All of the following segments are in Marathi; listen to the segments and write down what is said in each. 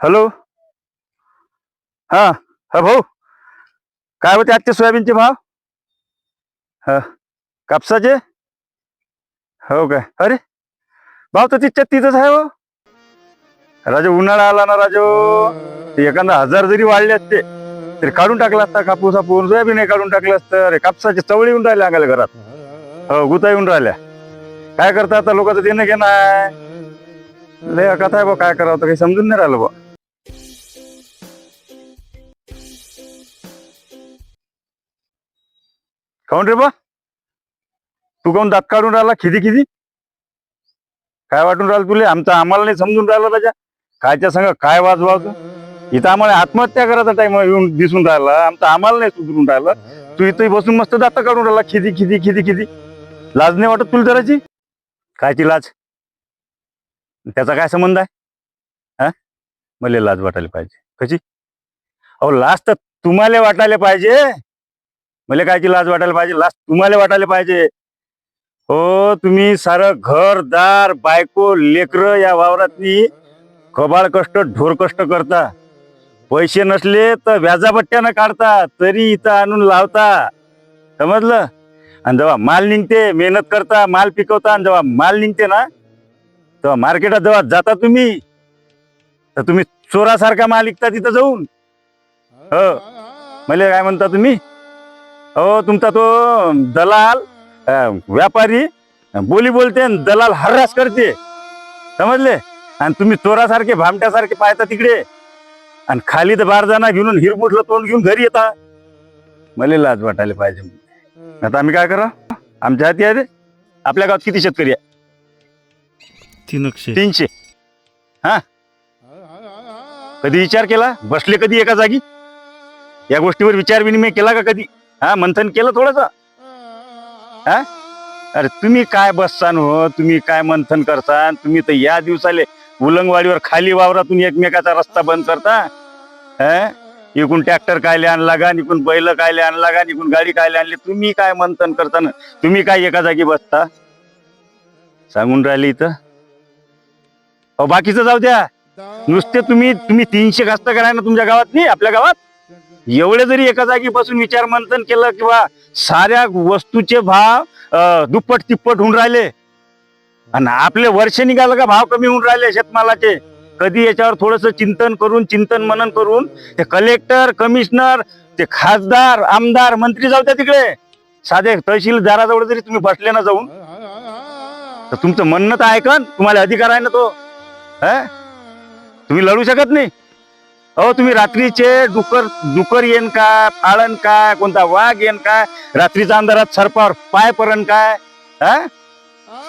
हॅलो? हा हा भाऊ. काय होते आजचे सोयाबीनचे भाव? हा कापसाचे? हो काय अरे भाव तर तिथच्या तिथंच आहे हो. राजू उन्हाळा आला ना राजो. एखादा हजार जरी वाढले असते तरी काढून टाकला असता कापूस आपण. सोयाबीन काढून टाकलं असतं. अरे कापसाचे चवळी येऊन राहिल्या अंगाला घरात. हो गुता येऊन राहिल्या. काय करता आता? लोकांचं देणं घेणं आहे. लय कथा आहे बा काय करावं? तर काही समजून नाही राहिलं बा काऊन रे बा. तू काऊन दात काढून राहिला खिदी खिदी. काय वाटून राहिलं तुले? आमचं आम्हाला नाही समजून राहिलं राजा. कायच्या संग काय वाजवायचं इथं आम्हाला आत्महत्या करायचा टाइम येऊन दिसून राहिला. आमचं आम्हाला नाही सुधरून राहिलं. तू इथं बसून मस्त दात काढून राहिला खिदी खिदी खिदी खिदी. लाज नाही वाटत तुला जराची कायची लाज? त्याचा काय संबंध आहे? हा? मला लाज वाटायला पाहिजे. कशी? अहो लाज तर तुम्हाला वाटायला पाहिजे. मला कायची लाज वाटायला पाहिजे? लाज तुम्हाला वाटायला पाहिजे. हो तुम्ही सारं घरदार बायको लेकर या वावरातनी कबाळ कष्ट ढोर कष्ट करता. पैसे नसले तर व्याजापट्ट्यानं काढता तरी इथं आणून लावता. समजलं? आणि जेव्हा माल निघते मेहनत करता माल पिकवता आणि जेव्हा माल निघते ना तेव्हा मार्केटात जेव्हा जाता तुम्ही तर तुम्ही चोरासारखा माल विकता तिथं जाऊन. हो. मला काय म्हणता तुम्ही? हो तुमचा तो दलाल अं, व्यापारी बोली बोलते आणि दलाल हर्रास करते. समजले? आणि तुम्ही चोरासारखे भामट्यासारखे पाहता तिकडे. आणि खाली तर बार जाणार घेऊन हिरमुठलं तोंड घेऊन घरी येता. मला लाज वाटायला पाहिजे आता आम्ही काय करा? आमच्या हाती आहे आपल्या गावात किती शेतकरी आहे? तीनशे तीनशे. हा? कधी विचार केला? बसले कधी एका जागी? या गोष्टीवर विचार विनिमय केला का कधी? हा मंथन केलं थोडस? हा? अरे तुम्ही काय बससान हो? तुम्ही काय मंथन करसान? तुम्ही तर या दिवसाले उलंगवाडीवर खाली वावरातून एकमेकाचा रस्ता बंद करता? हा? इकून ट्रॅक्टर कायले आणला का इकून बैल कायले आणला का इकून गाडी कायले आणली. तुम्ही काय मंथन करताना? तुम्ही काय एका जागी बसता? सांगून राहिले इथं? अहो बाकीचं जाऊ द्या. नुसते तुम्ही तुम्ही तीनशे घास्त कराय ना तुमच्या गावात? नाही आपल्या गावात? एवढे जरी एका जागी बसून विचार मंथन केलं किंवा साऱ्या वस्तूचे भाव दुप्पट तिप्पट होऊन राहिले. आणि आपले वर्ष निघालं का भाव कमी होऊन राहिले शेतमालाचे. कधी याच्यावर थोडस चिंतन करून चिंतन मनन करून ते कलेक्टर कमिशनर ते खासदार आमदार मंत्री जाऊ तिकडे. साधे तहसीलदाराजवळ जरी तुम्ही बसले ना जाऊन तर तुमचं म्हणणं तर ऐकन तुम्हाला अधिकार आहे ना तो. तुम्ही लढू शकत नाही. अहो तुम्ही रात्रीचे डुकर डुकर येन का फाळण काय कोणता वाघ येन काय रात्रीच्या अंधारात सरपावर पाय परण काय हा?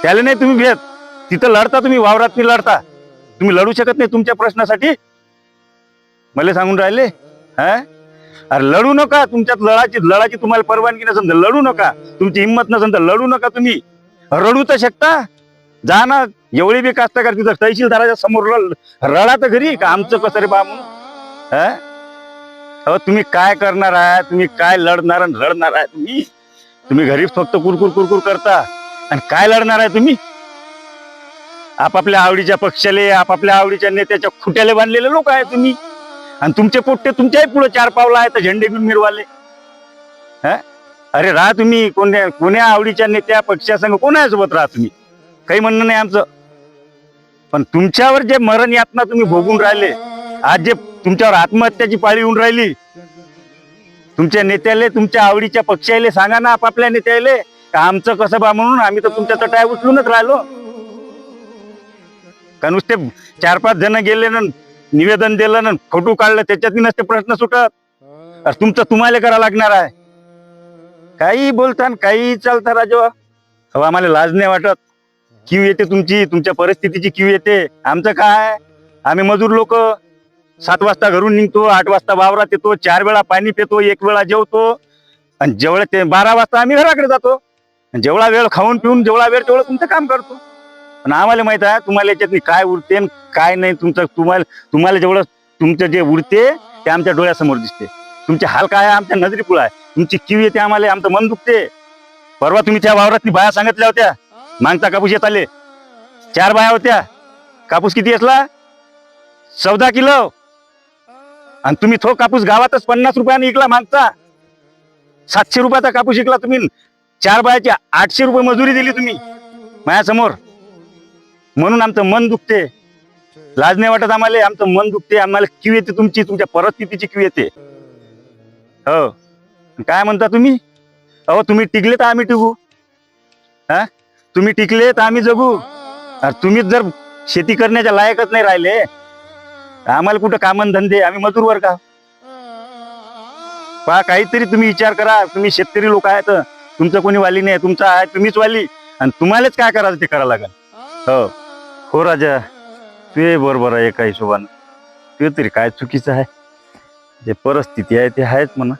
त्याला नाही तुम्ही भेट तिथं लढता तुम्ही वावरात नाही लढता. तुम्ही लढू शकत नाही तुमच्या प्रश्नासाठी. मला सांगून राहिले हा? अरे लढू नका. तुमच्यात लढाची लढाची तुम्हाला परवानगी नसेल तर लढू नका. तुमची हिंमत नसेल तर लढू नका तुम्ही. रडू तर शकता. जा ना. एवढी बी कास्तकार तिथं तहसीलदाराच्या समोर रडा तर घरी का आमचं कसं रे बा म्हणून? हा? अहो तुम्ही काय करणार आहे? तुम्ही काय लढणार आणि रडणार आहे तुम्ही? तुम्ही घरी फक्त कुरकुर कुरकुर करता. आणि काय लढणार आहे तुम्ही? आपापल्या आवडीच्या पक्षाले आपापल्या आवडीच्या नेत्याच्या खुट्याले बांधलेले लोक आहे तुम्ही. आणि तुमचे पोट्टे तुमच्याही पुढे चार पावलं आहे तर झेंडे घेऊन मिरवाले. हा? अरे राहा तुम्ही. कोण्या कोण्या आवडीच्या नेत्या पक्षासंग कोणासोबत राहा तुम्ही? काही म्हणणं नाही आमचं. पण तुमच्यावर जे मरण यातना तुम्ही भोगून राहिले आज जे तुमच्यावर आत्महत्याची पाळी येऊन राहिली. तुमच्या नेत्याले तुमच्या आवडीच्या पक्षाले सांगा ना आपापल्या नेत्याले का आमचं कसं बा म्हणून आम्ही तर तुमच्या तटाय उचलूनच राहिलो. का नुसते चार पाच जण गेले ना निवेदन दिलं ना फोटो काढलं त्याच्यात नसते प्रश्न सुटत. तुमचं तुम्हाला करा लागणार आहे. काही बोलता काही चालता राजवा हवा आम्हाला लाज नाही वाटत. किव येते तुमची तुमच्या परिस्थितीची किव येते. आमचं काय आम्ही मजूर लोक. सात वाजता घरून निघतो आठ वाजता वावरात येतो चार वेळा पाणी पितो एक वेळा जेवतो. आणि जेवढे ते बारा वाजता आम्ही घराकडे जातो. जेवढा वेळ खाऊन पिऊन जेवढा वेळ तेवढं तुमचं काम करतो. पण आम्हाला माहीत आहे तुम्हाला याच्यातनी काय उरते काय नाही तुमचं तुम्हाला तुम्हाला जेवढं तुमचं जे उरते ते आमच्या डोळ्यासमोर दिसते. तुमचे हाल काय आहे आमच्या नजरी आहे. तुमची किव येते आम्हाला आमचं मन दुखते. परवा तुम्ही त्या वावरातली बाया सांगितल्या होत्या. मागचा कापूस येत आले. चार बाया होत्या. कापूस किती असला चौदा किलो. आणि तुम्ही तो कापूस गावातच पन्नास रुपयाने विकला मागता सातशे रुपयाचा कापूस विकला तुम्ही. चार बायाची आठशे रुपये मजुरी दिली तुम्ही. माझ्यासमोर. म्हणून आमचं मन दुखते. लाज नाही वाटत आम्हाला आमचं मन दुखते. आम्हाला क्यू येते तुमची तुमच्या परिस्थितीची क्यू येते. हो. काय म्हणता तुम्ही? अहो तुम्ही टिकले तर आम्ही टिकू. हा? तुम्ही टिकले तर आम्ही जगू. तुम्हीच जर शेती करण्याच्या लायकच नाही राहिले. आम्हाला कुठं कामन धंदे? आम्ही मजूर वर का पहा काहीतरी तुम्ही विचार करा. तुम्ही शेतकरी लोक आहेत. तुमचं कोणी वाली नाही. तुमचा आहे तुम्हीच वाली. आणि तुम्हालाच काय करायचं ते करावं लागेल? हो. हो राजा. ते बरोबर आहे एका हिशोबानं. ते तरी काय चुकीचं आहे? जे परिस्थिती आहे ते आहेच म्हणा.